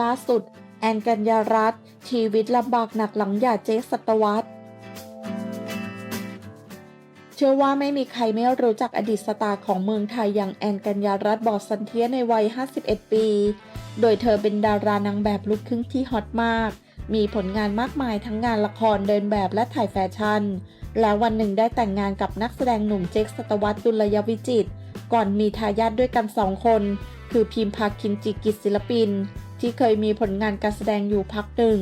ล่าสุด แอนกัญญารัตน์ชีวิตลำบากหนักหลังหย่าเจ๊สัตวัตเชื่อว่าไม่มีใครไม่รู้จักอดีตสตาร์ของเมืองไทยอย่างแอนกัญญารัตน์บอสันเทียในวัย 51 ปี โดยเธอเป็นดารานางแบบลูกครึ่งที่ฮอตมาก มีผลงานมากมายทั้งงานละครเดินแบบและถ่ายแฟชั่น แล้ววันหนึ่งได้แต่งงานกับนักแสดงหนุ่มเจคสัตวัตดุลยวิจิต ก่อนมีทายาทด้วยกันสองคน คือพิมพาคินจิกิจศิลปิน ที่เคยมีผลงานการแสดงอยู่พักหนึ่ง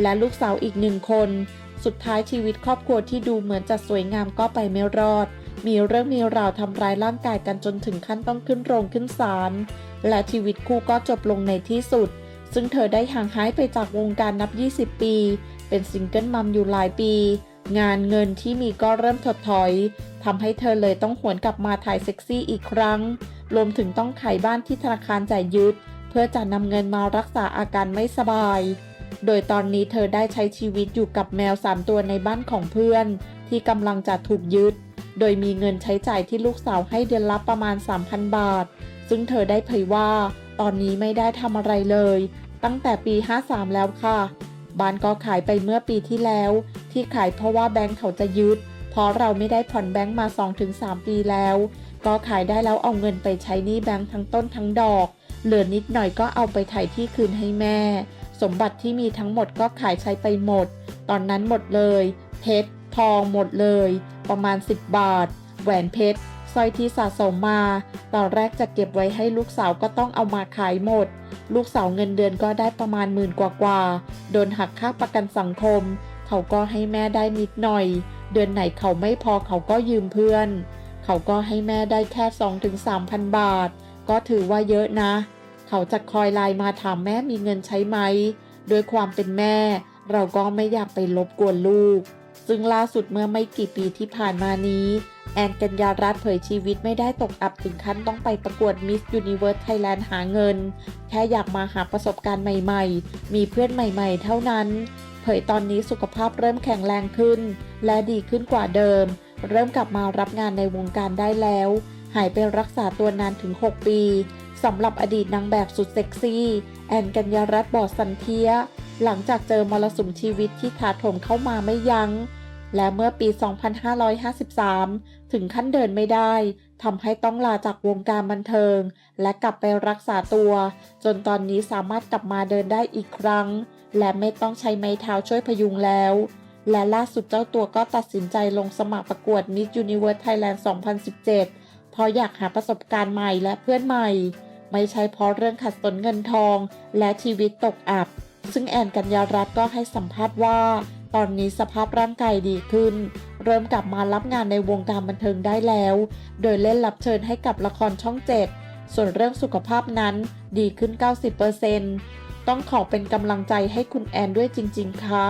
และลูกสาวอีกหนึ่งคน สุดท้ายชีวิตครอบครัวที่ดูเหมือนจะสวยงามก็ไปไม่รอด มีเรื่องมีราวทำร้ายร่างกายกันจนถึงขั้นต้องขึ้นโรงขึ้นศาลและชีวิตคู่ก็จบลงในที่สุด ซึ่งเธอได้ห่างหายไปจากวงการนับ 20 ปี เป็นซิงเกิลมัมอยู่หลายปี งานเงินที่มีก็เริ่มถดถอยทำให้เธอเลยต้องหวนกลับมาถ่ายเซ็กซี่อีกครั้ง รวมถึงต้องขายบ้านที่ธนาคารจ่ายยึด เพื่อจะนำเงินมารักษาอาการไม่สบาย โดยตอนนี้เธอได้ใช้ชีวิตอยู่กับแมว 3 ตัวในบ้านของเพื่อน ที่กำลังจะถูกยึด โดยมีเงินใช้จ่ายที่ลูกสาวให้เดือนละประมาณ 3,000 บาท ซึ่งเธอได้เผยว่า ตอนนี้ไม่ได้ทำอะไรเลย ตั้งแต่ปี 53 แล้วค่ะ บ้านก็ขายไปเมื่อปีที่แล้ว ที่ขายเพราะว่าแบงค์เขาจะยึด เพราะเราไม่ได้ผ่อนแบงค์มา 2-3 ปีแล้ว ก็ขายได้แล้วเอาเงินไปใช้หนี้แบงค์ทั้งต้นทั้งดอก เหลือนิดหน่อยก็เอาไปถ่ายที่คืนให้แม่ สมบัติที่มีทั้งหมดก็ขายใช้ไปหมด ตอนนั้นหมดเลย เพชรทองหมดเลย ประมาณ 10 บาท แหวนเพชรสร้อยที่สะสมมา ตอนแรกจะเก็บไว้ให้ลูกสาวก็ต้องเอามาขายหมด ลูกสาวเงินเดือนก็ได้ประมาณหมื่นกว่าๆโดนหักค่าประกันสังคม เขาก็ให้แม่ได้นิดหน่อย เดือนไหนเขาไม่พอเขาก็ยืมเพื่อน เขาก็ให้แม่ได้แค่2-3,000บาท ก็ถือว่าเยอะนะ เขาจะคอยไลน์มาถามแม่มีเงินใช้ไหมด้วยความเป็นแม่ เราก็ไม่อยากไปรบกวนลูก ซึ่งล่าสุดเมื่อไม่กี่ปีที่ผ่านมานี้ แอนกัญญารัตน์เผยชีวิตไม่ได้ตกอับถึงขั้นต้องไปประกวด Miss Universe Thailand หาเงิน แค่อยากมาหาประสบการณ์ใหม่ๆ มีเพื่อนใหม่ๆ เท่านั้น เผยตอนนี้สุขภาพเริ่มแข็งแรงขึ้น และดีขึ้นกว่าเดิม เริ่มกลับมารับงานในวงการได้แล้ว หายไปรักษาตัวนานถึง 6 ปีสำหรับอดีตนางแบบสุดเซ็กซี่ แอนกัญญารัตน์บอดสันเทีย หลังจากเจอมรสุมชีวิตที่ถาโถมเข้ามาไม่ยัง้ง และเมื่อปี 2553 ถึงขั้นเดินไม่ได้ทำให้ต้องลาจากวงการบันเทิง และกลับไปรักษาตัว จนตอนนี้สามารถกลับมาเดินได้อีกครั้ง และไม่ต้องใช้ไม้เท้าช่วยพยุงแล้ว และล่าสุดเจ้าตัวก็ตัดสินใจลงสมัครประกวด Miss Universe Thailand 2017 เพราะอยากหาประสบการณ์ใหม่และเพื่อนใหม่ ไม่ใช่เพราะเรื่องขัดสนเงินทอง และชีวิตตกอับ ซึ่งแอนกัญญารัตน์ก็ให้สัมภาษณ์ว่า ตอนนี้สภาพร่างกายดีขึ้น เริ่มกลับมารับงานในวงการบันเทิงได้แล้ว โดยเล่นรับเชิญให้กับละครช่อง7ส่วนเรื่องสุขภาพนั้นดีขึ้น 90% ต้องขอเป็นกำลังใจให้คุณแอนด้วยจริง ๆ ค่ะ